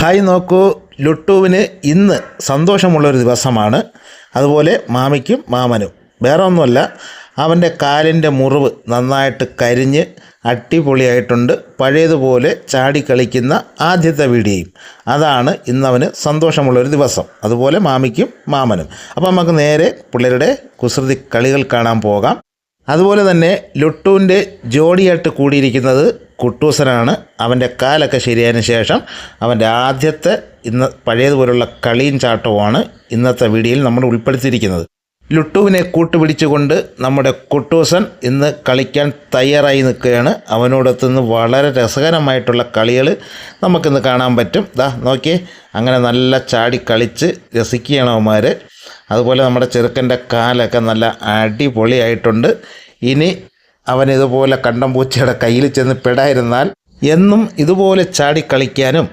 Hi നോക്കൂ. ലുട്ടുവിന് ഇന്ന് സന്തോഷമുള്ളൊരു ദിവസമാണ്. അതുപോലെ മാമിക്കും മാമനും. വേറെ ഒന്നുമല്ല അവന്റെ കാലിന്റെ മുറിവ് നന്നായിട്ട് കരിഞ്ഞ് അട്ടിപൊളിയായിട്ടുണ്ട് പഴയതുപോലെ ചാടിക്കളിക്കുന്ന ആദ്യത്തെ വീഡിയോയും. അതാണ് ഇന്നവന് സന്തോഷമുള്ളൊരു ദിവസം. അതുപോലെ മാമിക്കും മാമനും. അപ്പോൾ നമുക്ക് നേരെ പിള്ളേരുടെ കുസൃതി കളികൾ കാണാൻ പോകാം. അതുപോലെ തന്നെ ലുട്ടുവിന്റെ ജോഡിയായിട്ട് കൂടിയിരിക്കുന്നത് കുട്ടൂസനാണ്. അവന്റെ കാലൊക്കെ ശരിയായതിനു ശേഷം അവന്റെ ആദ്യത്തെ ഇന്ന് പഴയതുപോലുള്ള കളിയും ചാട്ടവുമാണ് ഇന്നത്തെ വീഡിയോയിൽ നമ്മൾ ഉൾപ്പെടുത്തിയിരിക്കുന്നത്. ലുട്ടുവിനെ കൂട്ടുപിടിച്ചുകൊണ്ട് നമ്മുടെ കുട്ടൂസൻ ഇന്ന് കളിക്കാൻ തയ്യാറായി നിൽക്കുകയാണ്. അവനോടൊത്തുനിന്ന് വളരെ രസകരമായിട്ടുള്ള കളികൾ നമുക്കിന്ന് കാണാൻ പറ്റും. ദാ നോക്കിയേ അങ്ങനെ നല്ല ചാടി കളിച്ച് രസിക്കുകയാണ് അവന്മാർ അതുപോലെ നമ്മുടെ ചെറുക്കന്റെ കാലൊക്കെ നല്ല അടിപൊളിയായിട്ടുണ്ട്. ഇനി അവൻ ഇതുപോലെ കണ്ടം പൂച്ചയുടെ കയ്യിൽ ചെന്ന് പെടായിരുന്നാൽ എന്നും ഇതുപോലെ ചാടി കളിക്കാനും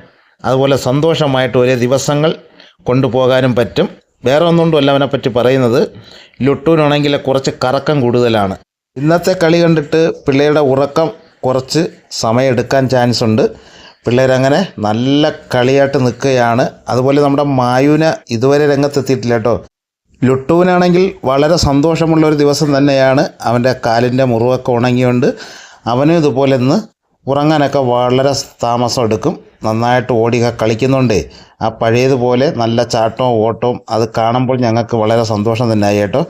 അതുപോലെ സന്തോഷമായിട്ട് ഒരേ ദിവസങ്ങൾ കൊണ്ടുപോകാനും പറ്റും. വേറെ ഒന്നുകൊണ്ടുമല്ല അവനെപ്പറ്റി പറയുന്നത് ലുട്ടൂനാണെങ്കിൽ കുറച്ച് കറക്കം കൂടുതലാണ്. ഇന്നത്തെ കളി കണ്ടിട്ട് പിള്ളേരുടെ ഉറക്കം കുറച്ച് സമയമെടുക്കാൻ ചാൻസ് ഉണ്ട് പിള്ളേരങ്ങനെ നല്ല കളിയായിട്ട് നിൽക്കുകയാണ്. അതുപോലെ നമ്മുടെ മായുന ഇതുവരെ രംഗത്തെത്തിയിട്ടില്ല കേട്ടോ. ലുട്ടുവിനാണെങ്കിൽ വളരെ സന്തോഷമുള്ള ഒരു ദിവസം തന്നെയാണ് അവന്റെ കാലിന്റെ മുറിവൊക്കെ ഉണങ്ങിയുണ്ട് അവനും ഇതുപോലെ ഇന്ന് ഉറങ്ങാനൊക്കെ വളരെ താമസം എടുക്കും നന്നായിട്ട് ഓടിക കളിക്കുന്നുണ്ട്. ആ പഴയതുപോലെ നല്ല ചാട്ടവും ഓട്ടവും അത് കാണുമ്പോൾ ഞങ്ങൾക്ക് വളരെ സന്തോഷം തന്നെയായി കേട്ടോ.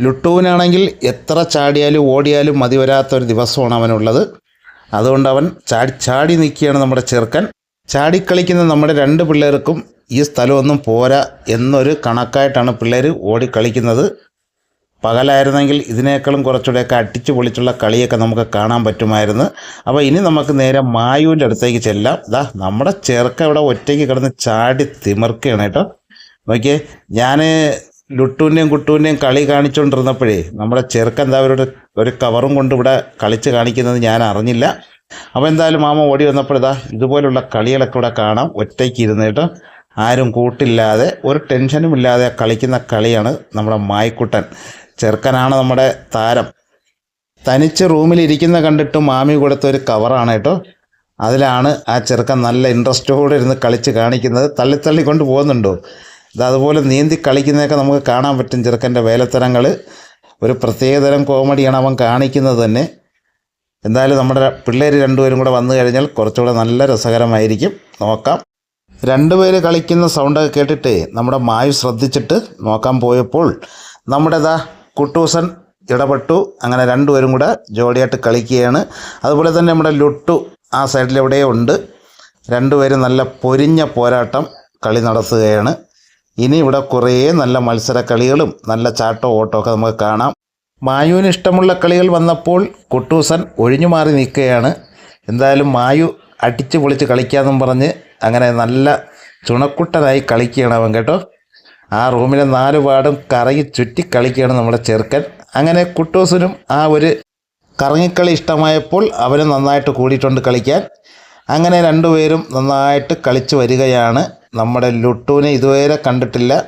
ലുട്ടുവിനാണെങ്കിൽ എത്ര ചാടിയാലും ഓടിയാലും മതി വരാത്ത ഒരു ദിവസമാണ് അവനുള്ളത്. അതുകൊണ്ട് അവൻ ചാടി ചാടി നിൽക്കുകയാണ് നമ്മുടെ ചെറുക്കൻ. ചാടിക്കളിക്കുന്ന നമ്മുടെ രണ്ട് പിള്ളേർക്കും ഈ സ്ഥലമൊന്നും പോരാ എന്നൊരു കണക്കായിട്ടാണ് പിള്ളേർ ഓടി കളിക്കുന്നത് പകലായിരുന്നെങ്കിൽ ഇതിനേക്കാളും കുറച്ചുകൂടെയൊക്കെ അടിച്ചു പൊളിച്ചുള്ള കളിയൊക്കെ നമുക്ക് കാണാൻ പറ്റുമായിരുന്നു. അപ്പോൾ ഇനി നമുക്ക് നേരെ മായൂന്റെ അടുത്തേക്ക് ചെല്ലാം. ദാ നമ്മുടെ ചെറുക്ക ഇവിടെ ഒറ്റയ്ക്ക് കിടന്ന് ചാടി തിമിർക്കുകയാണ് കേട്ടോ. നോക്കിയേ ഞാൻ ലുട്ടൂന്റെയും കുട്ടൂന്റെയും കളി കാണിച്ചുകൊണ്ടിരുന്നപ്പോഴേ നമ്മുടെ ചെറുക്ക എന്താ അവരോട് ഒരു കവറും കൊണ്ട് ഇവിടെ കളിച്ച് കാണിക്കുന്നത് ഞാൻ അറിഞ്ഞില്ല. അപ്പോൾ എന്തായാലും മാമ ഓടി വന്നപ്പോഴിതാ ഇതുപോലുള്ള കളികളൊക്കെ ഇവിടെ കാണാം. ഒറ്റയ്ക്ക് ഇരുന്നിട്ട് ആരും കൂട്ടില്ലാതെ ഒരു ടെൻഷനും ഇല്ലാതെ കളിക്കുന്ന കളിയാണ് നമ്മുടെ മായ്ക്കുട്ടൻ. ചെറുക്കനാണ് നമ്മുടെ താരം. തനിച്ച് റൂമിൽ ഇരിക്കുന്ന കണ്ടിട്ട് മാമി കൊടുത്ത ഒരു കവറാണ് കേട്ടോ. അതിലാണ് ആ ചെറുക്കൻ നല്ല ഇൻട്രസ്റ്റോടെ ഇരുന്ന് കളിച്ച് കാണിക്കുന്നത്. തള്ളിത്തള്ളി കൊണ്ട് പോകുന്നുണ്ടോ? ഇത് അതുപോലെ നീന്തി കളിക്കുന്നതൊക്കെ നമുക്ക് കാണാൻ പറ്റും ചെറുക്കന്റെ വേലത്തരങ്ങൾ. ഒരു പ്രത്യേകതരം കോമഡിയാണ് അവൻ കാണിക്കുന്നത് തന്നെ. എന്തായാലും നമ്മുടെ പിള്ളേർ രണ്ടുപേരും കൂടെ വന്നു കഴിഞ്ഞാൽ കുറച്ചുകൂടെ നല്ല രസകരമായിരിക്കും. നോക്കാം. രണ്ടുപേര് കളിക്കുന്ന സൗണ്ടൊക്കെ കേട്ടിട്ട് നമ്മുടെ മായു ശ്രദ്ധിച്ചിട്ട് നോക്കാൻ പോയപ്പോൾ നമ്മുടെ ദാ കുട്ടൂസൻ ഇടപെട്ടു. അങ്ങനെ രണ്ടുപേരും കൂടെ ജോഡിയായിട്ട് കളിക്കുകയാണ്. അതുപോലെ തന്നെ നമ്മുടെ ലുട്ടു ആ സൈഡിൽ എവിടെയോ ഉണ്ട്. രണ്ടുപേരും നല്ല പൊരിഞ്ഞ പോരാട്ടം കളി നടത്തുകയാണ്. ഇനി ഇവിടെ കുറേ നല്ല മത്സര കളികളും നല്ല ചാട്ടോ ഓട്ടോ ഒക്കെ നമുക്ക് കാണാം. മായുവിന് ഇഷ്ടമുള്ള കളികൾ വന്നപ്പോൾ കുട്ടൂസൻ ഒഴിഞ്ഞു മാറി നിൽക്കുകയാണ്. എന്തായാലും മായു അടിച്ച് പൊളിച്ച് കളിക്കാമെന്നും പറഞ്ഞ് അങ്ങനെ നല്ല ചുണക്കുട്ടനായി കളിക്കുകയാണ് അവൻ കേട്ടോ. ആ റൂമിലെ നാല് പാടും കറങ്ങി ചുറ്റി കളിക്കുകയാണ് നമ്മുടെ ചെറുക്കൻ. അങ്ങനെ കുട്ടൂസിനും ആ ഒരു കറങ്ങിക്കളി ഇഷ്ടമായപ്പോൾ അവനും നന്നായിട്ട് കൂടിയിട്ടുണ്ട് കളിക്കാൻ. അങ്ങനെ രണ്ടുപേരും നന്നായിട്ട് കളിച്ച് വരികയാണ്. നമ്മുടെ ലുട്ടുവിനെ ഇതുവരെ കണ്ടിട്ടില്ല.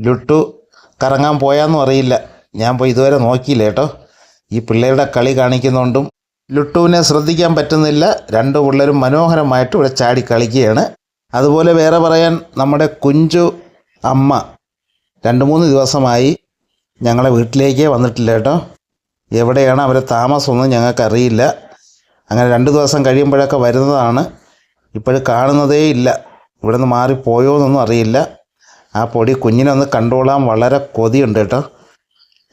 ലുട്ടു കറങ്ങാൻ പോയാന്നും അറിയില്ല. ഞാൻ പോയി ഇതുവരെ നോക്കിയില്ല കേട്ടോ. ഈ പിള്ളേരുടെ കളി കാണിക്കുന്നതുകൊണ്ടും ലുട്ടുവിനെ ശ്രദ്ധിക്കാൻ പറ്റുന്നില്ല. രണ്ട് പിള്ളേരും മനോഹരമായിട്ട് ഇവിടെ ചാടി കളിക്കുകയാണ്. അതുപോലെ വേറെ പറയാൻ നമ്മുടെ കുഞ്ചു അമ്മ രണ്ട് മൂന്ന് ദിവസമായി ഞങ്ങളെ വീട്ടിലേക്ക് വന്നിട്ടില്ല കേട്ടോ. എവിടെയാണ് അവരെ താമസമൊന്നും ഞങ്ങൾക്കറിയില്ല. അങ്ങനെ രണ്ട് ദിവസം കഴിയുമ്പോഴൊക്കെ വരുന്നതാണ്. ഇപ്പോൾ കാണുന്നതേ ഇല്ല. ഇവിടെ നിന്ന് മാറിപ്പോയോ എന്നൊന്നും അറിയില്ല. ആ പൊടി കുഞ്ഞിനൊന്ന് കണ്ടോളാൻ വളരെ കൊതിയുണ്ട് കേട്ടോ.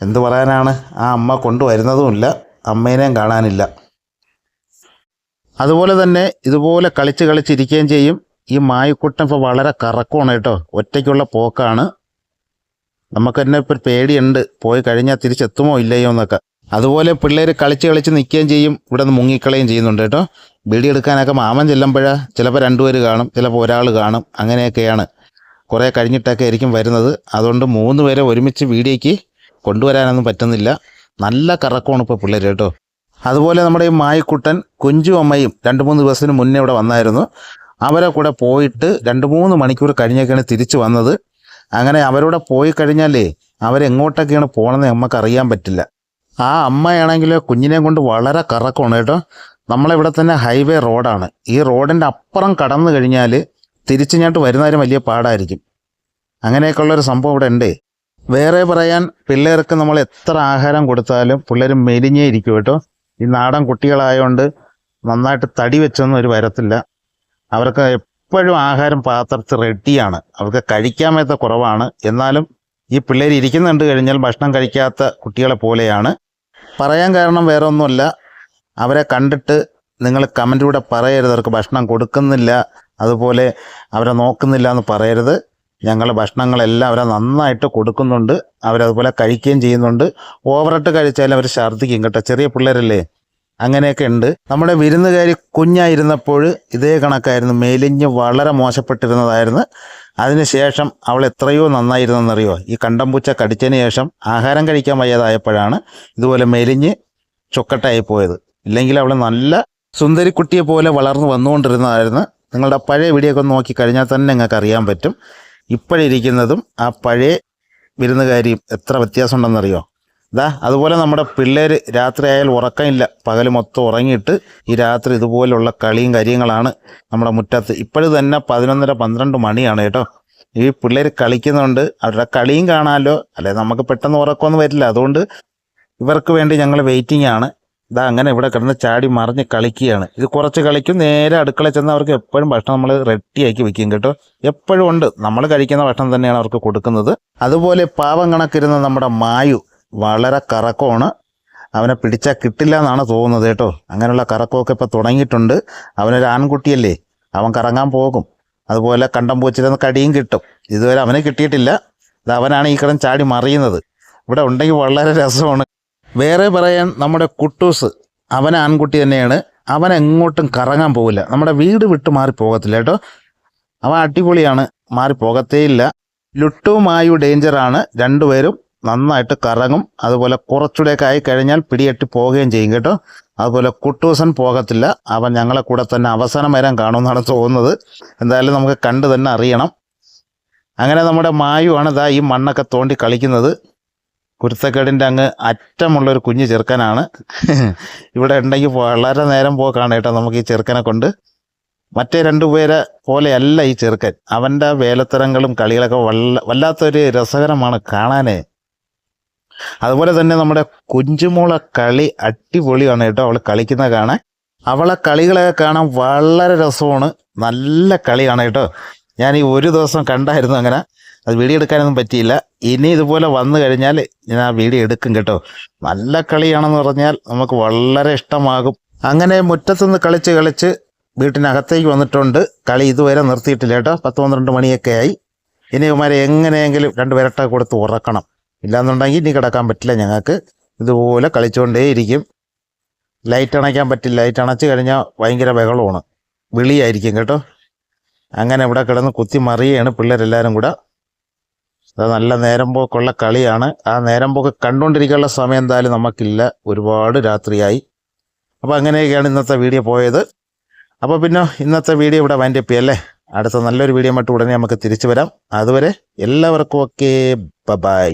എന്ത് പറയാനാണ്? ആ അമ്മ കൊണ്ടുവരുന്നതുമില്ല. അമ്മേനേയും കാണാനില്ല. അതുപോലെ തന്നെ ഇതുപോലെ കളിച്ച് കളിച്ചിരിക്കുകയും ചെയ്യും. ഈ മായക്കൂട്ടം ഇപ്പോൾ വളരെ കറക്കമാണ് കേട്ടോ. ഒറ്റയ്ക്കുള്ള പോക്കാണ്. നമുക്ക് തന്നെ ഇപ്പോൾ പേടിയുണ്ട്. പോയി കഴിഞ്ഞാൽ തിരിച്ചെത്തുമോ ഇല്ലയോ എന്നൊക്കെ. അതുപോലെ പിള്ളേർ കളിച്ച് കളിച്ച് നിൽക്കുകയും ചെയ്യും. ഇവിടെ നിന്ന് മുങ്ങിക്കളയും ചെയ്യുന്നുണ്ട് കേട്ടോ. എടുക്കാനൊക്കെ മാമൻ ചെല്ലുമ്പോഴാ ചിലപ്പോൾ രണ്ടുപേര് കാണും ചിലപ്പോൾ ഒരാൾ കാണും. അങ്ങനെയൊക്കെയാണ്. കുറേ കഴിഞ്ഞിട്ടൊക്കെ ആയിരിക്കും വരുന്നത്. അതുകൊണ്ട് മൂന്ന് പേരെ ഒരുമിച്ച് വീഡിയോയ്ക്ക് കൊണ്ടുവരാനൊന്നും പറ്റുന്നില്ല. നല്ല കറക്കമാണ് ഇപ്പോൾ പിള്ളേർ കേട്ടോ. അതുപോലെ നമ്മുടെ ഈ മായിക്കുട്ടൻ കുഞ്ചു അമ്മയും രണ്ട് മൂന്ന് ദിവസത്തിന് മുന്നേ ഇവിടെ വന്നായിരുന്നു. അവരെ കൂടെ പോയിട്ട് രണ്ട് മൂന്ന് മണിക്കൂർ കഴിഞ്ഞൊക്കെയാണ് തിരിച്ചു വന്നത്. അങ്ങനെ അവരോടെ പോയി കഴിഞ്ഞാലേ അവരെങ്ങോട്ടൊക്കെയാണ് പോകണമെന്ന് നമുക്ക് അറിയാൻ പറ്റില്ല. ആ അമ്മയാണെങ്കിൽ കുഞ്ഞിനെ കൊണ്ട് വളരെ കറക്കമാണ് കേട്ടോ. നമ്മളിവിടെ തന്നെ ഹൈവേ റോഡാണ്. ഈ റോഡിന്റെ അപ്പുറം കടന്നു കഴിഞ്ഞാൽ തിരിച്ചു ഞാട്ട് വരുന്നവരും വലിയ പാടായിരിക്കും. അങ്ങനെയൊക്കെയുള്ളൊരു സംഭവം ഇവിടെ ഉണ്ട്. വേറെ പറയാൻ പിള്ളേർക്ക് നമ്മൾ എത്ര ആഹാരം കൊടുത്താലും പിള്ളേർ മെലിഞ്ഞേ ഇരിക്കും കേട്ടോ. ഈ നാടൻ കുട്ടികളായതുകൊണ്ട് നന്നായിട്ട് തടി വെച്ചൊന്നും ഒരു വരത്തില്ല. അവർക്ക് എപ്പോഴും ആഹാരം പാത്രത്തിൽ റെഡിയാണ് അവർക്ക് കഴിക്കാൻ മേത്ത കുറവാണ്. എന്നാലും ഈ പിള്ളേർ ഇരിക്കുന്നുണ്ട് കഴിഞ്ഞാൽ ഭക്ഷണം കഴിക്കാത്ത കുട്ടികളെ പോലെയാണ്. പറയാൻ കാരണം വേറെ ഒന്നുമല്ല അവരെ കണ്ടിട്ട് നിങ്ങൾ കമന്റിലൂടെ പറയരുത്. അവർക്ക് ഭക്ഷണം കൊടുക്കുന്നില്ല. അതുപോലെ അവരെ നോക്കുന്നില്ല എന്ന് പറയരുത്. ഞങ്ങൾ ഭക്ഷണങ്ങളെല്ലാം അവരെ നന്നായിട്ട് കൊടുക്കുന്നുണ്ട്. അവരതുപോലെ കഴിക്കുകയും ചെയ്യുന്നുണ്ട്. ഓവറായിട്ട് കഴിച്ചാലും അവർ ഛർദ്ദിക്കും കേട്ടോ. ചെറിയ പിള്ളേരല്ലേ? അങ്ങനെയൊക്കെ ഉണ്ട്. നമ്മുടെ വിരുന്നുകാരി കുഞ്ഞായിരുന്നപ്പോൾ ഇതേ കണക്കായിരുന്നു. മെലിഞ്ഞ് വളരെ മോശപ്പെട്ടിരുന്നതായിരുന്നു. അതിനുശേഷം അവൾ എത്രയോ നന്നായിരുന്നെന്നറിയോ? ഈ കണ്ടംപൂച്ച കടിച്ചതിന് ശേഷം ആഹാരം കഴിക്കാൻ വയ്യാതായപ്പോഴാണ് ഇതുപോലെ മെലിഞ്ഞ് ചൊക്കട്ടായി പോയത്. ഇല്ലെങ്കിൽ അവൾ നല്ല സുന്ദരിക്കുട്ടിയെ പോലെ വളർന്നു വന്നുകൊണ്ടിരുന്നതായിരുന്നു. നിങ്ങളുടെ പഴയ വീഡിയോ ഒക്കെ നോക്കി കഴിഞ്ഞാൽ തന്നെ നിങ്ങൾക്ക് അറിയാൻ പറ്റും. ഇപ്പോഴിരിക്കുന്നതും ആ പഴയ വിരുന്നുകാരിയും എത്ര വ്യത്യാസമുണ്ടെന്നറിയോ? ഇതാ അതുപോലെ നമ്മുടെ പിള്ളേർ രാത്രി ആയാൽ ഉറക്കമില്ല. പകൽ മൊത്തം ഉറങ്ങിയിട്ട് ഈ രാത്രി ഇതുപോലുള്ള കളിയും കാര്യങ്ങളാണ് നമ്മുടെ മുറ്റത്ത്. ഇപ്പോഴും തന്നെ പതിനൊന്നര പന്ത്രണ്ട് മണിയാണ് കേട്ടോ. ഈ പിള്ളേർ കളിക്കുന്നുണ്ട് അവരുടെ കളിയും കാണാമല്ലോ അല്ലെ നമുക്ക് പെട്ടെന്ന് ഉറക്കമൊന്നും വരില്ല. അതുകൊണ്ട് ഇവർക്ക് വേണ്ടി ഞങ്ങൾ വെയിറ്റിംഗ് ആണ്. ഇതാ അങ്ങനെ ഇവിടെ കിടന്ന് ചാടി മറിഞ്ഞ് കളിക്കുകയാണ്. ഇത് കുറച്ച് കളിക്കും നേരെ അടുക്കളയിൽ ചെന്ന് അവർക്ക് എപ്പോഴും ഭക്ഷണം നമ്മൾ റെഡിയാക്കി വെക്കും കേട്ടോ. എപ്പോഴും ഉണ്ട്. നമ്മൾ കഴിക്കുന്ന ഭക്ഷണം തന്നെയാണ് അവർക്ക് കൊടുക്കുന്നത്. അതുപോലെ പാവം കണക്കിരുന്ന നമ്മുടെ മായു വളരെ കറക്കമാണ്. അവനെ പിടിച്ചാൽ കിട്ടില്ല എന്നാണ് തോന്നുന്നത് കേട്ടോ. അങ്ങനെയുള്ള കറക്കമൊക്കെ ഇപ്പോൾ തുടങ്ങിയിട്ടുണ്ട്. അവനൊരു ആൺകുട്ടിയല്ലേ അവൻ കറങ്ങാൻ പോകും. അതുപോലെ കണ്ടം പൂച്ചിരുന്ന് കടിയും കിട്ടും. ഇതുവരെ അവനെ കിട്ടിയിട്ടില്ല. ഇത് അവനാണ് ഈ കിടന്ന് ചാടി മറിയുന്നത്. ഇവിടെ ഉണ്ടെങ്കിൽ വളരെ രസമാണ്. വേറെ പറയാൻ നമ്മുടെ കുട്ടൂസ് അവൻ ആൺകുട്ടി തന്നെയാണ്. അവൻ എങ്ങോട്ടും കറങ്ങാൻ പോകില്ല നമ്മുടെ വീട് വിട്ട് മാറി പോകത്തില്ല കേട്ടോ. അവൻ അടിപൊളിയാണ്. മാറി പോകത്തേയില്ല ലുട്ടുമായു ഡേഞ്ചറാണ് രണ്ടുപേരും നന്നായിട്ട് കറങ്ങും. അതുപോലെ കുറച്ചുകൂടെയൊക്കെ ആയി കഴിഞ്ഞാൽ പിടിയെട്ടി പോവുകയും ചെയ്യും കേട്ടോ. അതുപോലെ കുട്ടൂസൻ പോകത്തില്ല. അവൻ ഞങ്ങളെ കൂടെ തന്നെ അവസാനം വരാൻ കാണുമെന്നാണ് തോന്നുന്നത്. എന്തായാലും നമുക്ക് കണ്ടു തന്നെ അറിയണം. അങ്ങനെ നമ്മുടെ മായു ആണ് ഇതാ ഈ മണ്ണൊക്കെ തോണ്ടി കളിക്കുന്നത്. കുരുത്തക്കേടിന്റെ അങ്ങ് അറ്റമുള്ള ഒരു കുഞ്ഞ് ചെറുക്കനാണ്. ഇവിടെ ഉണ്ടെങ്കിൽ വളരെ നേരം പോക്കാണ് കേട്ടോ നമുക്ക് ഈ ചെറുക്കനെ കൊണ്ട്. മറ്റേ രണ്ടുപേരെ പോലെയല്ല ഈ ചെറുക്കൻ. അവന്റെ വേലത്തരങ്ങളും കളികളൊക്കെ വല്ല വല്ലാത്തൊരു രസകരമാണ് കാണാനേ. അതുപോലെ തന്നെ നമ്മുടെ കുഞ്ചുമോളെ കളി അടിപൊളിയാണ് കേട്ടോ അവൾ കളിക്കുന്ന കാണാൻ. അവളെ കളികളൊക്കെ കാണാൻ വളരെ രസമാണ്. നല്ല കളിയാണ് കേട്ടോ. ഞാൻ ഈ ഒരു ദിവസം കണ്ടായിരുന്നു അങ്ങനെ. അത് വീഡിയോ എടുക്കാനൊന്നും പറ്റിയില്ല. ഇനി ഇതുപോലെ വന്നു കഴിഞ്ഞാൽ ഞാൻ ആ വീഡിയോ എടുക്കും കേട്ടോ. നല്ല കളിയാണെന്ന് പറഞ്ഞാൽ നമുക്ക് വളരെ ഇഷ്ടമാകും. അങ്ങനെ മുറ്റത്തുനിന്ന് കളിച്ച് കളിച്ച് വീട്ടിനകത്തേക്ക് വന്നിട്ടുണ്ട്. കളി ഇതുവരെ നിർത്തിയിട്ടില്ല കേട്ടോ. പത്ത് പന്ത്രണ്ട് മണിയൊക്കെ ആയി. ഇനി ഇവന്മാരെ എങ്ങനെയെങ്കിലും രണ്ട് വിരട്ട കൊടുത്ത് ഉറക്കണം. ഇല്ലാന്നുണ്ടെങ്കിൽ ഇനി കിടക്കാൻ പറ്റില്ല ഞങ്ങൾക്ക്. ഇതുപോലെ കളിച്ചുകൊണ്ടേയിരിക്കും ലൈറ്റ് അണയ്ക്കാൻ പറ്റില്ല. ലൈറ്റ് അണച്ച് കഴിഞ്ഞാൽ ഭയങ്കര ബഹളമാണ്. വിളിയായിരിക്കും കേട്ടോ. അങ്ങനെ ഇവിടെ കിടന്ന് കുത്തി മറിയാണ് പിള്ളേരെല്ലാവരും കൂടെ. അത് നല്ല നേരം പോക്കുള്ള കളിയാണ്. ആ നേരം പോക്ക് കണ്ടുകൊണ്ടിരിക്കാനുള്ള സമയം എന്തായാലും നമുക്കില്ല. ഒരുപാട് രാത്രിയായി. അപ്പോൾ അങ്ങനെയൊക്കെയാണ് ഇന്നത്തെ വീഡിയോ പോയത്. അപ്പോൾ പിന്നെ ഇന്നത്തെ വീഡിയോ ഇവിടെ വൈൻഡപ്പ് ചെയ്യല്ലേ അടുത്ത നല്ലൊരു വീഡിയോ മറ്റും ഉടനെ നമുക്ക് തിരിച്ചു വരാം. അതുവരെ എല്ലാവർക്കും ഓക്കെ ബൈ